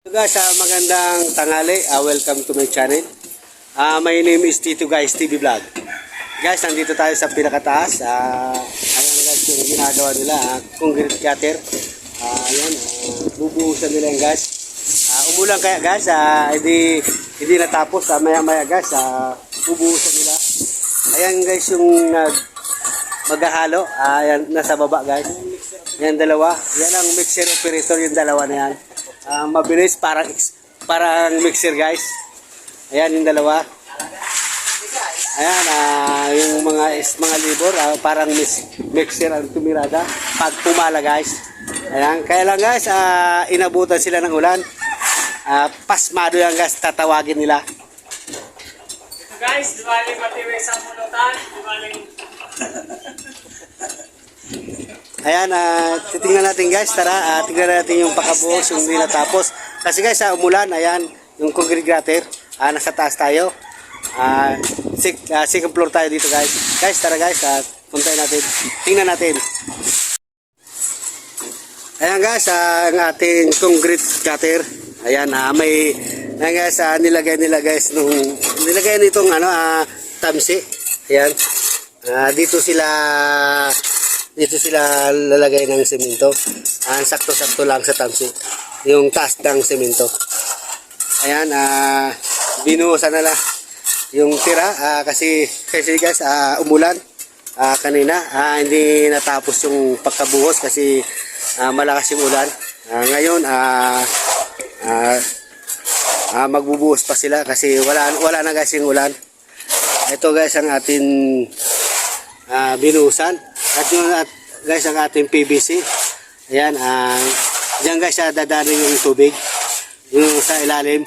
So guys, ah, magandang tanghali. Ah, welcome to my channel. Ah, my name is Tito Guys TV Vlog. Guys, nandito tayo sa pinakataas. Ah, ayan guys yung ginagawa nila. Ah, concrete cutter. Ah, ayan, ah, bubuhusan nila yan guys. Ah, umulan kaya guys, ah, hindi, hindi natapos. Ah, maya maya guys, ah, bubuhusan nila. Ayan guys yung nag maghahalo. Ah, ayan, nasa baba guys. Yan dalawa. Yan ang mixer operator yung dalawa na yan. Ah, mabilis parang parang mixer guys. Ayan yung dalawa. Ayan ah, yung mga is, mga libor ah, parang mis, mixer ang tumirada pag pumala guys. Ayan, kaya lang guys ah, inabutan sila ng ulan. Ah, pasmado yan guys tatawagin nila. Guys, diwaling matiwik sa pulutan, diwaling Ayan, ah, titingnan natin guys. Tara, ah, tingnan natin yung pakabuhos, yung hindi natapos. Kasi guys, sa umulan, ayan, yung concrete gutter. Ah, nasa taas tayo. Ah, sik, ah, second floor tayo dito guys. Guys, tara guys, ah, puntayin natin. Tingnan natin. Ayan guys, ah, ang ating concrete cutter. Ayan, ah, may, ayan guys, ah, nilagay nila guys nung, nilagay nitong ano, ah, tamsi. Ayan. Ah, dito sila dito sila lalagay ng semento. Ah, sakto-sakto lang sa tamsi. Yung taas ng semento. Ayan, ah, binuhusan na lang yung tira ah, kasi kasi guys ah, umulan ah, kanina ah, hindi natapos yung pagkabuhos kasi ah, malakas yung ulan. Ah, ngayon ah, ah, ah, magbubuhos pa sila kasi wala wala na guys yung ulan. Ito guys ang ating ah, binuhusan. At yung at, guys ang ating PVC. Ayan, ah, diyan guys ah, dadaanin yung tubig. Yung sa ilalim,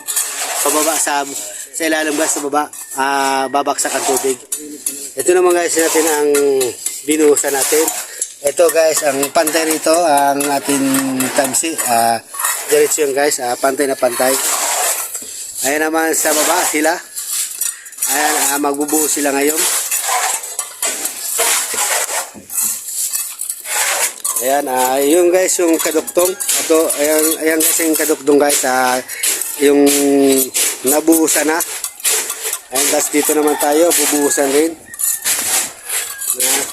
pababa sa sa ilalim guys sa baba, ah, babaksak ang tubig. Ito naman guys natin ang binuhusan natin. Ito guys, ang pantay rito, ang ating tamsi. Ah, diretso yun guys, ah, pantay na pantay. Ayan naman sa baba sila. Ayan, ah, magbubuo sila ngayon. Ayan, ah, yung guys, yung kaduktong. Ito, ayan, ayan guys yung kaduktong guys. Ah, yung nabuhusan na. Ayan, guys, dito naman tayo, bubuhusan rin. Ayan.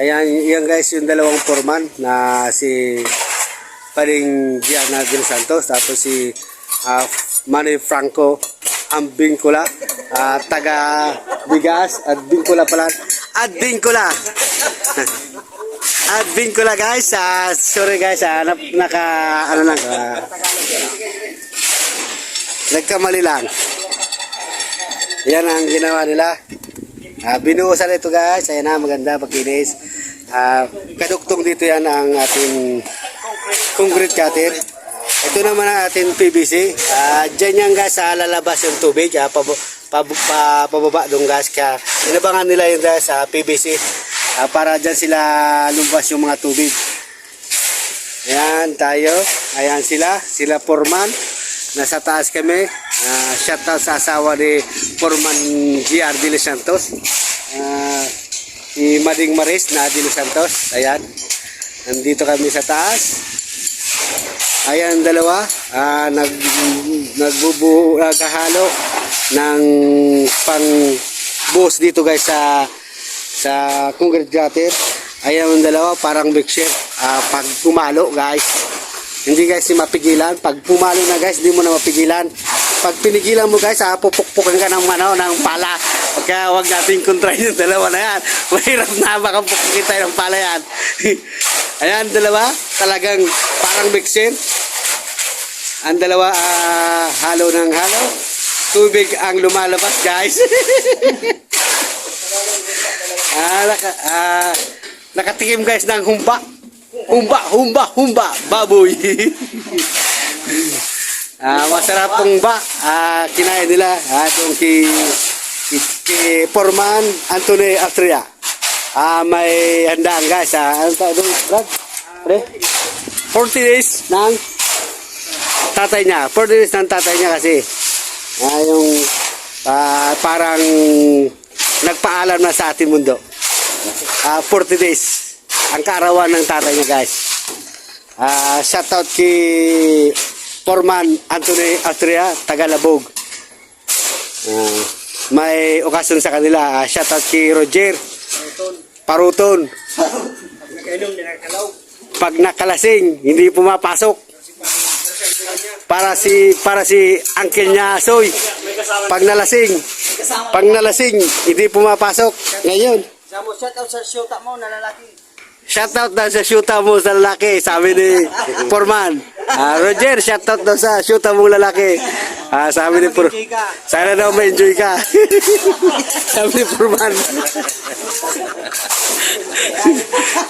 Ayan, yan guys, yung dalawang foreman na si Paring Gianna Del Santos, tapos si ah, Manny Franco Ambingcola, ah, taga Bigas at Bingcola pala. At Bingcola. at Bingcola guys, ah, sorry guys, ah, nap, naka ano lang, ah, nagkamali lang. Yan ang ginawa nila. Ah, binuhusan ito guys. Ayan na, maganda, pakinis. Ah, kaduktong dito yan ang ating concrete cutter. Ito naman ang ating PVC. Ah, dyan yan guys, ah, lalabas yung tubig. Ah, pab pab pa pababa doon guys. Kaya inabangan nila yung guys sa PVC. Ah, para dyan sila lumabas yung mga tubig. Ayan tayo. Ayan sila. Sila Foreman. Nasa taas kami. Uh, shout out sa asawa ni Foreman GR De Santos. Ah, si Mading Maris na De Santos. Ayan. Nandito kami sa taas. Ayan dalawa. Ah, nag nagbubu nagahalo ng pang buhos dito guys sa sa concrete gutter. Ayan ang dalawa parang mixer. Ah, pag pumalo guys. Hindi guys, hindi mapigilan. Pag pumalo na guys, hindi mo na mapigilan. Pag pinigilan mo guys, ah, pupukpukan ka ng, ano, ng pala. Kaya huwag natin kontrahin yung dalawa na yan. Mahirap na baka pupukin tayo ng pala yan. Ayan, dalawa. Talagang parang mixin. Ang dalawa, ah, halo ng halo. Tubig ang lumalabas guys. ah, naka, ah, nakatikim guys ng humba. Humba, humba, humba, baboy. ah, masarap pong ba. Ah, kinain nila. Ah, doon kay, kay, Forman Anthony Astria. Ah, may handaan guys. Ah, ano tawag doon, Brad? Pre? 40 days ng tatay niya. 40 days ng tatay niya kasi. Ah, yung ah, parang nagpaalam na sa ating mundo. Ah, 40 days. ang kaarawan ng tatay niya guys. Ah, shoutout kay Forman Anthony Astria, Tagalabog. Ah, may okasyon sa kanila. Ah, shoutout kay Roger Paruton. Kalaw. Pag nakalasing, hindi pumapasok. Para si para si uncle niya Soy. Pag nalasing, pag nalasing, hindi pumapasok. Ngayon, shout out sa syuta mo na lalaki. Shoutout daw sa shoota mo sa lalaki, sabi ni Forman. Ah, Roger, shoutout daw sa shoota mong lalaki. Ah, sabi ni ka. Sana daw ma-enjoy ka. sabi ni Forman.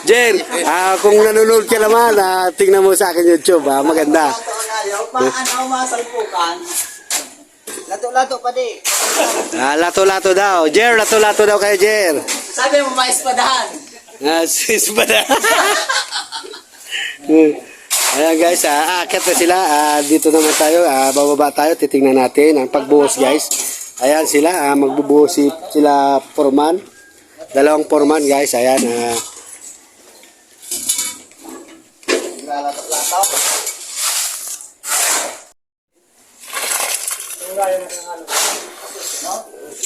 Jer, ah, kung nanonood ka naman, ah, tingnan mo sa akin YouTube. Ah, maganda. Ayaw, paano masalpukan? Lato-lato pa di. Ah, lato-lato daw. Jer, lato-lato daw kayo, Jer. Sabi mo, maispadahan. Ah, sis ba na? Hmm. Ayan guys, ah, aakyat na sila. Ah, dito naman tayo, ah, bababa tayo. Titingnan natin ang pagbuhos guys. Ayan sila, ah, magbubuhos si, sila foreman. Dalawang foreman guys, ayan. Ah, Lalato-lato.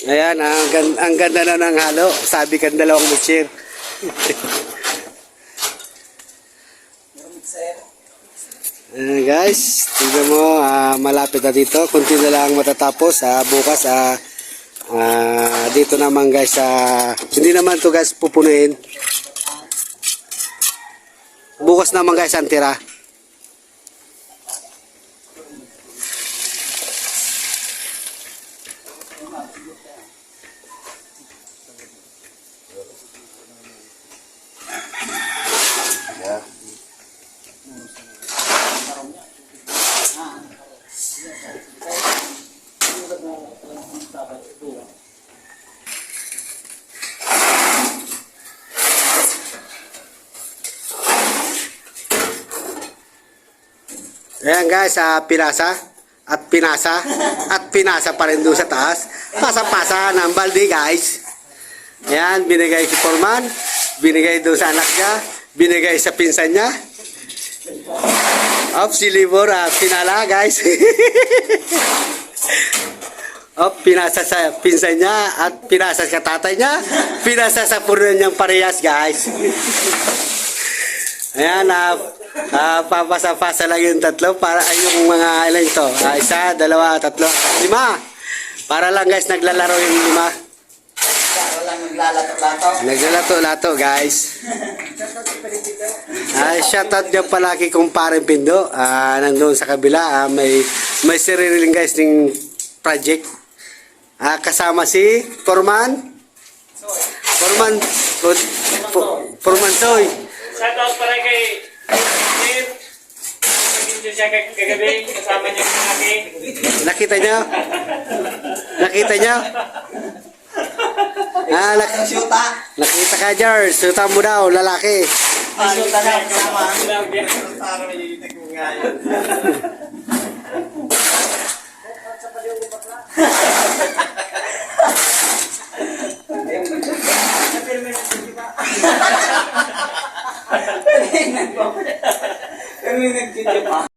Ayan, ang, ang ganda na ng halo. Sabi kan dalawang mutchir. Ayan guys, tingnan mo, ah, malapit na dito. Kunti na lang matatapos. ah, bukas, ah, ah, dito naman guys, ah, hindi naman to guys pupunuin. Bukas naman guys ang tira. Ayan guys, ah, pinasa at pinasa at pinasa pa rin doon sa taas. Pasa-pasa ng balde guys. Ayan, binigay si Forman, binigay doon sa anak niya, binigay sa pinsan niya. Op, si Libor, ah, pinala guys. Op, pinasa sa pinsan niya at pinasa sa tatay niya, pinasa sa puno niyang parehas guys. Ayan, ah, ah, papasa-pasa lang yung tatlo para ay yung mga ilan ito. Ah, isa, dalawa, tatlo, lima. Para lang guys, naglalaro yung lima. Para lang naglalato-lato. Naglalato-lato guys. Ay, shoutout dyan pala kay kumparing Pindo. Ah, nandun sa kabila, ah, may may sariling guys ng project. Ah, kasama si Forman. Forman, Fo- Forman Soy. Shout out para kay siya kagabi, kasama niya yung laki. Nakita niyo? Nakita niyo? Ah, nak Syuta. Nakita ka, Jar. Syuta mo daw, lalaki. Ah, syuta na, kasama. Kami nagkikita.